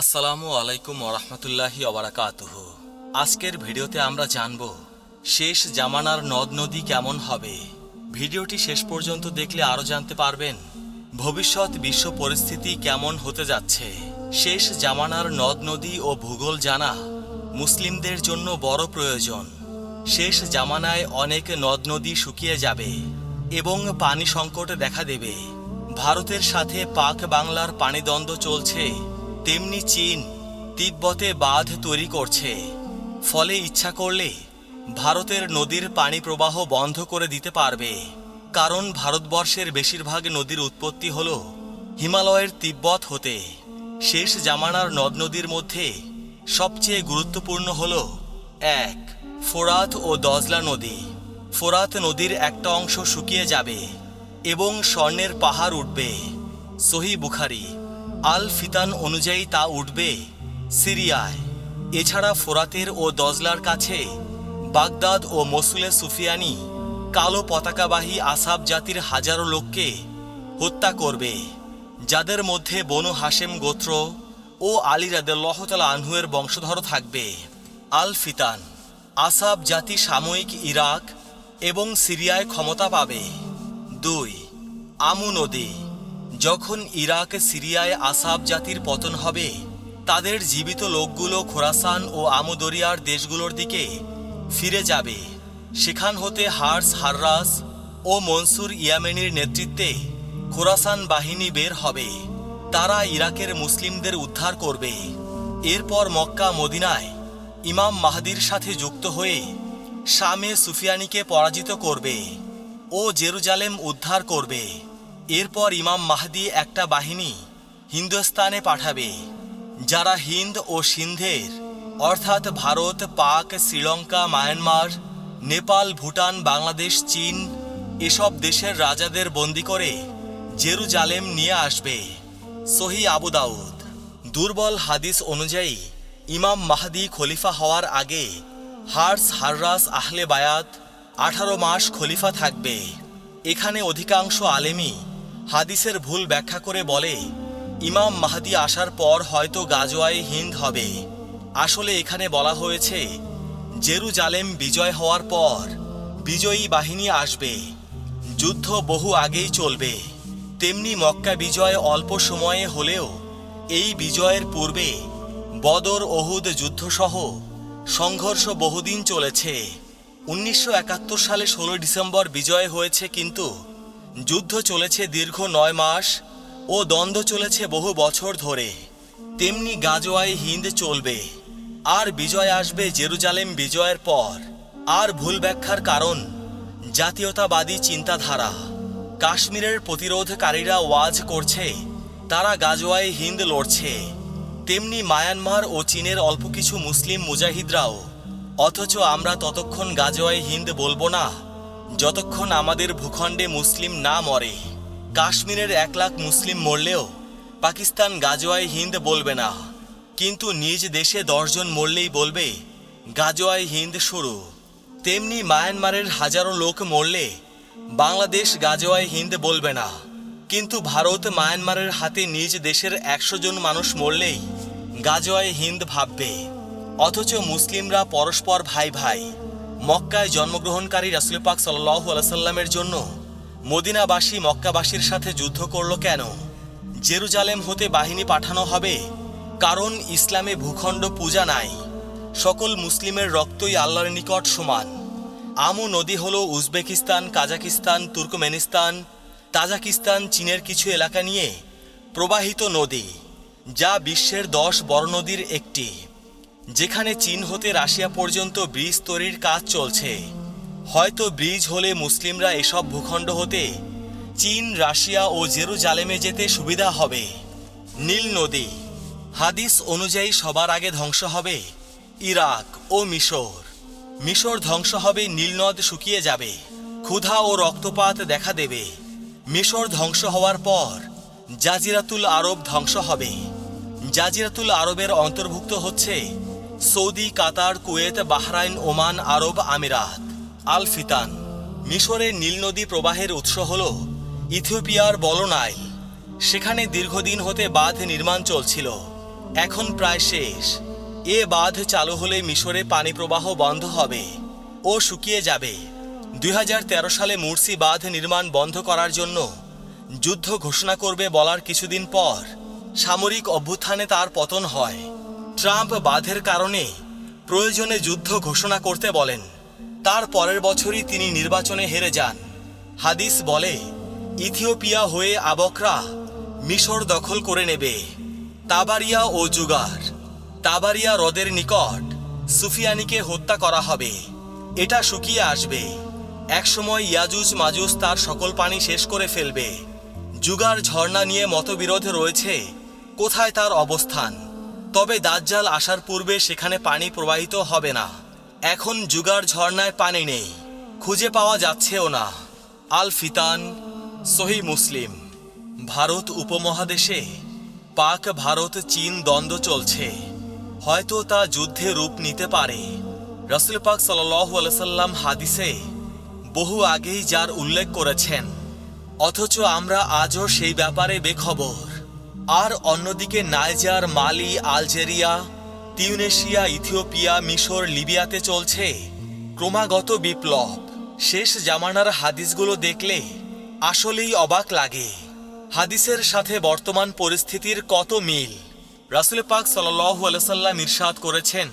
আসসালামু আলাইকুম ওরহমতুল্লাহি অবরাকাতুহ আজকের ভিডিওতে আমরা জানব, শেষ জামানার নদ নদী কেমন হবে? ভিডিওটি শেষ পর্যন্ত দেখলে আরও জানতে পারবেন, ভবিষ্যৎ বিশ্ব পরিস্থিতি কেমন হতে যাচ্ছে? শেষ জামানার নদ নদী ও ভূগোল জানা মুসলিমদের জন্য বড় প্রয়োজন। শেষ জামানায় অনেক নদ নদী শুকিয়ে যাবে এবং পানি সংকট দেখা দেবে। ভারতের সাথে পাক বাংলার পানিদ্বন্দ্ব চলছে। তেমনি চীন তিব্বতে বাঁধ তৈরি করছে। ফলে ইচ্ছা করলে ভারতের নদীর পানি প্রবাহ বন্ধ করে দিতে পারবে। কারণ ভারতবর্ষের বেশিরভাগ নদীর উৎপত্তি হল হিমালয়ের তিব্বত হতে। শেষ জামানার নদ নদীর মধ্যে সবচেয়ে গুরুত্বপূর্ণ হল এক, ফোরাত ও দজলা নদী। ফোরাত নদীর একটা অংশ শুকিয়ে যাবে এবং স্বর্ণের পাহাড় উঠবে। সহি বুখারি। আল ফিতান অনুযায়ী তা উঠবে সিরিয়ায়। এছাড়া ফোরাতের ও দজলার কাছে বাগদাদ ও মসুলে সুফিয়ানি কালো পতাকাবাহী আসাব জাতির হাজারো লোককে হত্যা করবে, যাদের মধ্যে বনু হাশেম গোত্র ও আলী রাদেল্লাহতালা আনহুয়ের বংশধর থাকবে। আল ফিতান আসাব জাতি সাময়িক ইরাক এবং সিরিয়ায় ক্ষমতা পাবে। দুই, আমু নদী যখন ইরাক, সিরিয়ায় আসাব জাতির পতন হবে, তাদের জীবিত লোকগুলো খোরাসান ও আমুদরিয়ার দেশগুলোর দিকে ফিরে যাবে। সেখান হতে হার্স, হার্রাস ও মনসুর ইয়ামেনির নেতৃত্বে খোরাসান বাহিনী বের হবে। তারা ইরাকের মুসলিমদের উদ্ধার করবে। এরপর মক্কা, মদিনায় ইমাম মাহাদির সাথে যুক্ত হয়ে শামে সুফিয়ানিকে পরাজিত করবে ও জেরুজালেম উদ্ধার করবে। এরপর ইমাম মাহদি একটা বাহিনী হিন্দুস্তানে পাঠাবে, যারা হিন্দ ও সিন্ধের, অর্থাৎ ভারত, পাক, শ্রীলঙ্কা, মায়ানমার, নেপাল, ভুটান, বাংলাদেশ, চীন, এসব দেশের রাজাদের বন্দি করে জেরুজালেম নিয়ে আসবে। সহি আবু দাউদ। দুর্বল হাদিস অনুযায়ী, ইমাম মাহদি খলিফা হওয়ার আগে হার্স হার্রাস আহলে বায়াত আঠারো মাস খলিফা থাকবে। এখানে অধিকাংশ আলেমী হাদিসের ভুল ব্যাখ্যা করে বলে, ইমাম মাহাদি আসার পর হয়তো গাজোয়ায় হিন্দ হবে। আসলে এখানে বলা হয়েছে, জেরুজালেম বিজয় হওয়ার পর বিজয়ী বাহিনী আসবে, যুদ্ধ বহু আগেই চলবে। তেমনি মক্কা বিজয় অল্প সময়ে হলেও এই বিজয়ের পূর্বে বদর, ওহুদ যুদ্ধসহ সংঘর্ষ বহুদিন চলেছে। উনিশশো একাত্তর সালে ষোলো ডিসেম্বর বিজয় হয়েছে কিন্তু যুদ্ধ চলেছে দীর্ঘ নয় মাস ও দ্বন্দ্ব চলেছে বহু বছর ধরে। তেমনি গাজোয়ায় হিন্দ চলবে, আর বিজয় আসবে জেরুজালেম বিজয়ের পর। আর ভুল ব্যাখ্যার কারণ, জাতীয়তাবাদী চিন্তাধারা। কাশ্মীরের প্রতিরোধকারীরা ওয়াজ করছে, তারা গাজোয়ায় হিন্দ লড়ছে। তেমনি মায়ানমার ও চীনের অল্প কিছু মুসলিম মুজাহিদরাও। অথচ আমরা ততক্ষণ গাজোয়ায় হিন্দ বলব না। যতক্ষণ আমাদের ভূখণ্ডে মুসলিম না মরে, কাশ্মীরের এক লাখ মুসলিম মরলেও পাকিস্তান গাজোয়ায় হিন্দ বলবে না। কিন্তু নিজ দেশে দশজন মরলেই বলবে, গাজোয়ায় হিন্দ শুরু। তেমনি মায়ানমারের হাজারো লোক মরলে বাংলাদেশ গাজোয়ায় হিন্দ বলবে না। কিন্তু ভারত মায়ানমারের হাতে নিজ দেশের একশো জন মানুষ মরলেই গাজোয়ায় হিন্দ ভাববে। অথচ মুসলিমরা পরস্পর ভাই ভাই মক্কায় জন্মগ্রহণকারী রাসুল পাক সাল্লাহ আলাইসাল্লামের জন্য মদিনাবাসী মক্কাবাসীর সাথে যুদ্ধ করল কেন? জেরুজালেম হতে বাহিনী পাঠানো হবে, কারণ ইসলামে ভূখণ্ড পূজা নাই। সকল মুসলিমের রক্তই আল্লাহর নিকট সমান। আমু নদী হল উজবেকিস্তান, কাজাকিস্তান, তুর্কমেনিস্তান, তাজাকিস্তান, চীনের কিছু এলাকা নিয়ে প্রবাহিত নদী, যা বিশ্বের দশ বড় নদীর একটি। যেখানে চীন হতে রাশিয়া পর্যন্ত ব্রিজ তৈরির কাজ চলছে। হয়তো ব্রিজ হলে মুসলিমরা এসব ভূখণ্ড হতে চীন, রাশিয়া ও জেরুজালেমে যেতে সুবিধা হবে। নীল নদী। হাদিস অনুযায়ী সবার আগে ধ্বংস হবে ইরাক ও মিশর। মিশর ধ্বংস হবে নীলনদ শুকিয়ে যাবে, ক্ষুধা ও রক্তপাত দেখা দেবে। মিশর ধ্বংস হওয়ার পর জাজিরাতুল আরব ধ্বংস হবে। জাজিরাতুল আরবের অন্তর্ভুক্ত হচ্ছে Saudi, Qatar, Kuwait, Bahrain, Oman, Arab আমিরাত আল ফিতান মিশরের নীল নদী প্রবাহের উৎস হল ইথিওপিয়ার বলনাইল সেখানে দীর্ঘদিন হতে বাঁধ নির্মাণ চলছিল। এখন প্রায় শেষ। এ বাঁধ চালু হলে মিশরে পানি প্রবাহ বন্ধ হবে ও শুকিয়ে যাবে। দুই হাজার তেরো সালে মুরসি বাঁধ নির্মাণ বন্ধ করার জন্য যুদ্ধ ঘোষণা করবে বলার কিছুদিন পর সামরিক অভ্যুত্থানে তার পতন হয়। ট্রাম্প বাধের কারণে প্রয়োজনে যুদ্ধ ঘোষণা করতে বলেন। তার পরের বছরই তিনি নির্বাচনে হেরে যান। হাদিস বলে, ইথিওপিয়া হয়ে আবকরা মিশর দখল করে নেবে। তাবারিয়া ও জুগার, তাবারিয়া হ্রদের নিকট সুফিয়ানিকে হত্যা করা হবে। এটা শুকিয়ে আসবে। একসময় ইয়াজুজ মাজুজ তার সকল পানি শেষ করে ফেলবে। জুগার ঝর্ণা নিয়ে মতবিরোধ রয়েছে। কোথায় তার অবস্থান? তবে দাজ্জাল আসার পূর্বে সেখানে পানি প্রবাহিত হবে না। এখন জুগার ঝর্ণায় পানি নেই। খুঁজে পাওয়া যাচ্ছেও না। আল ফিতান, সহি মুসলিম। ভারত উপমহাদেশে, পাক ভারত চীন দ্বন্দ্ব চলছে। হয়তো তা যুদ্ধে রূপ নিতে পারে। রসুল পাক সাল্লাহ হাদিসে বহু আগেই যার উল্লেখ করেছেন, অথচ আমরা আজও সেই ব্যাপারে বেখবর। আর অন্যদিকে Niger, Mali, Algeria, Tunisia, Ethiopia, মিশর, লিবিয়াতে চলছে ক্রমাগত বিপ্লব। শেষ জামানার হাদিসগুলো দেখলে আসলেই অবাক লাগে। হাদিসের সাথে বর্তমান পরিস্থিতির কত মিল? রাসুল পাক সাল্লাহ আলসাল্লাম ইরশাদ করেছেন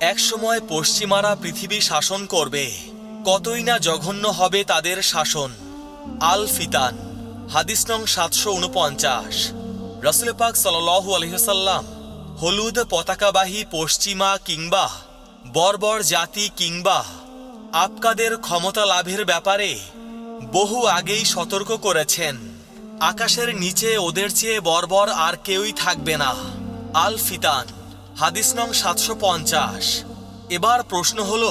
একসময় পশ্চিমারা পৃথিবী শাসন করবে, কতই না জঘন্য হবে তাদের শাসন। আল ফিতান হাদিস নং সাতশো উনপঞ্চাশ। রাসুল পাক সাল্লাহ আলহিসাল্লাম হলুদ পতাকাবাহী পশ্চিমা কিংবা বর্বর জাতি কিংবা আপকাদের ক্ষমতা লাভের ব্যাপারে বহু আগেই সতর্ক করেছেন। আকাশের নিচে ওদের চেয়ে বর্বর আর কেউই থাকবে না। আল ফিতান, হাদিস নং সাতশো পঞ্চাশ। এবার প্রশ্ন হল,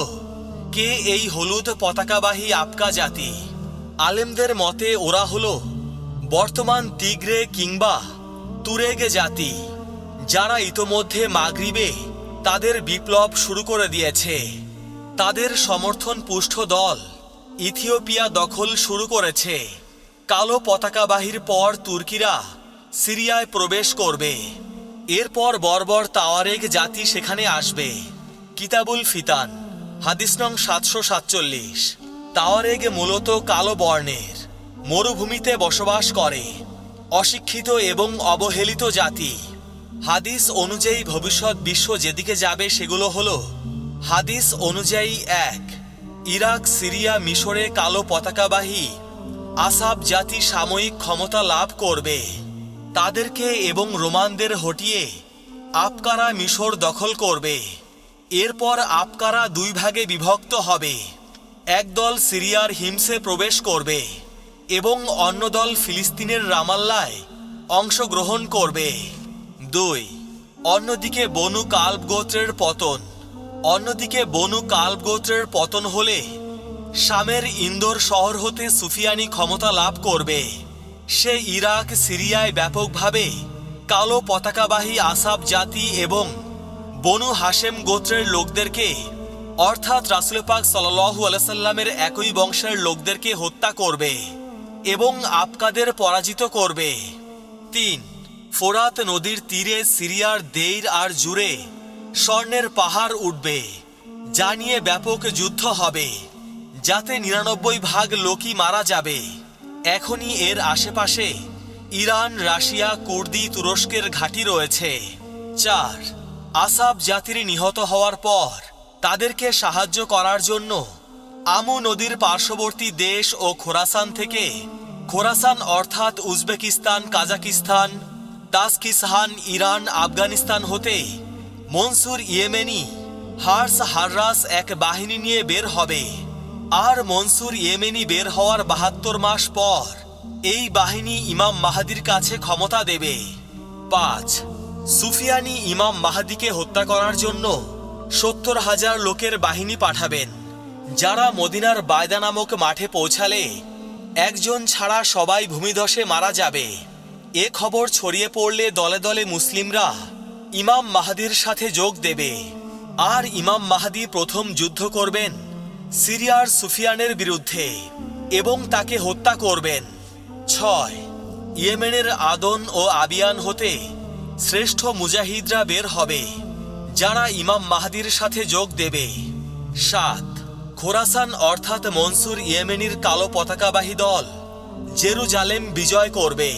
কে এই হলুদ পতাকাবাহী আপকা জাতি? আলেমদের মতে ওরা হল বর্তমান তিগ্রে কিংবা তুরেগে জাতি, যারা ইতোমধ্যে মাগরিবে তাদের বিপ্লব শুরু করে দিয়েছে। তাদের সমর্থন পুষ্ট দল ইথিওপিয়া দখল শুরু করেছে। কালো পতাকাবাহীর পর তুর্কিরা সিরিয়ায় প্রবেশ করবে। এরপর বর্বর তাওয়ারেগ জাতি সেখানে আসবে। কিতাবুল ফিতান, হাদিস নং সাতশো সাতচল্লিশ। তাওয়ারেগ মূলত কালো বর্ণের, মরুভূমিতে বসবাস করে। অশিক্ষিত এবং অবহেলিত জাতি। হাদিস অনুযায়ী ভবিষ্যৎ বিশ্ব যেদিকে যাবে সেগুলো হলো, হাদিস অনুযায়ী এক, ইরাক, সিরিয়া, মিশরে কালো পতাকাবাহী, আসাব জাতি সাময়িক ক্ষমতা লাভ করবে। তাদেরকে এবং রোমানদের হটিয়ে আপকারা মিশর দখল করবে। এরপর আপকারা দুই ভাগে বিভক্ত হবে। একদল সিরিয়ার হিমসে প্রবেশ করবে। এবং অন্য দল ফিলিস্তিনের রামাল্লায় অংশগ্রহণ করবে। দুই, অন্যদিকে বনু কাল্প গোত্রের পতন। অন্যদিকে বনু কাল্প গোত্রের পতন হলে শামের ইন্দোর শহর হতে সুফিয়ানি ক্ষমতা লাভ করবে। সে ইরাক, সিরিয়ায় ব্যাপকভাবে কালো পতাকাবাহী আসাব জাতি এবং বনু হাশেম গোত্রের লোকদেরকে, অর্থাৎ রাসুল পাক সাল্লু আলাইসাল্লামের একই বংশের লোকদেরকে হত্যা করবে। এবং আপকাদের পরাজিত করবে। তিন, ফোরাত নদীর তীরে সিরিয়ার দেইর আর জুড়ে স্বর্ণের পাহাড় উঠবে, যা নিয়ে ব্যাপক যুদ্ধ হবে, যাতে নিরানব্বই ভাগ লোকই মারা যাবে। এখনই এর আশেপাশে ইরান, রাশিয়া, কুর্দি, তুরস্কের ঘাঁটি রয়েছে। চার, আসাব জাতির নিহত হওয়ার পর তাদেরকে সাহায্য করার জন্য আমু নদীর পার্শ্ববর্তী দেশ ও খোরাসান থেকে, খোরাসান অর্থাৎ উজবেকিস্তান, কাজাকিস্তান তাসকিসহান ইরান, আফগানিস্তান হতে মনসুর ইয়েমেনি, হার্স হার্রাস এক বাহিনী নিয়ে বের হবে। আর মনসুর ইয়েমেনি বের হওয়ার বাহাত্তর মাস পর এই বাহিনী ইমাম মাহাদির কাছে ক্ষমতা দেবে। পাঁচ, সুফিয়ানি ইমাম মাহাদিকে হত্যা করার জন্য সত্তর হাজার লোকের বাহিনী পাঠাবেন। যারা মদিনার বায়দা নামক মাঠে পৌঁছালে, একজন ছাড়া সবাই ভূমিধসে মারা যাবে। এ খবর ছড়িয়ে পড়লে দলে দলে মুসলিমরা ইমাম মাহাদির সাথে যোগ দেবে। আর ইমাম মাহাদি প্রথম যুদ্ধ করবেন সিরিয়ার সুফিয়ানের বিরুদ্ধে এবং তাকে হত্যা করবেন। ছয়, ইয়েমেনের আদন ও আবিয়ান হতে শ্রেষ্ঠ মুজাহিদরা বের হবে, যারা ইমাম মাহাদির সাথে যোগ দেবে। সাত খোরাসান অর্থাৎ মনসুর ইয়েমেনির কালো পতাকাবাহী দল। জেরুজালেম বিজয় করবে।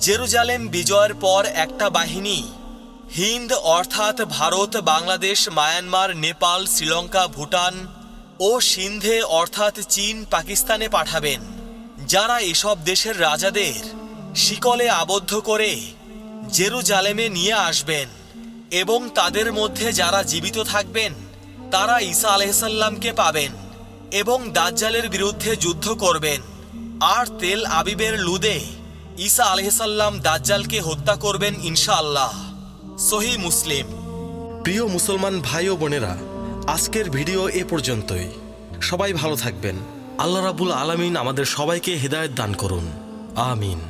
জেরুজালেম বিজয়ের পর একটা বাহিনী। হিন্দ অর্থাৎ ভারত, বাংলাদেশ, মায়ানমার, নেপাল, শ্রীলঙ্কা, ভুটান ও সিন্ধে অর্থাৎ চীন পাকিস্তানে পাঠাবেন। যারা এসব দেশের রাজাদের শিকলে আবদ্ধ করে জেরুজালেমে নিয়ে আসবেন এবং তাদের মধ্যে যারা জীবিত থাকবেন তারা ঈসা আলহিসাল্লামকে পাবেন এবং দাজ্জালের বিরুদ্ধে যুদ্ধ করবেন। আর তেল আবিবের লুদে ঈসা আলহিসাল্লাম দাজ্জালকে হত্যা করবেন ইনশাআল্লাহ। সহি মুসলিম। প্রিয় মুসলমান ভাই ও বোনেরা, আজকের ভিডিও এ পর্যন্তই। সবাই ভালো থাকবেন। আল্লাহ রাবুল আলামিন আমাদের সবাইকে হেদায়েত দান করুন। আমিন।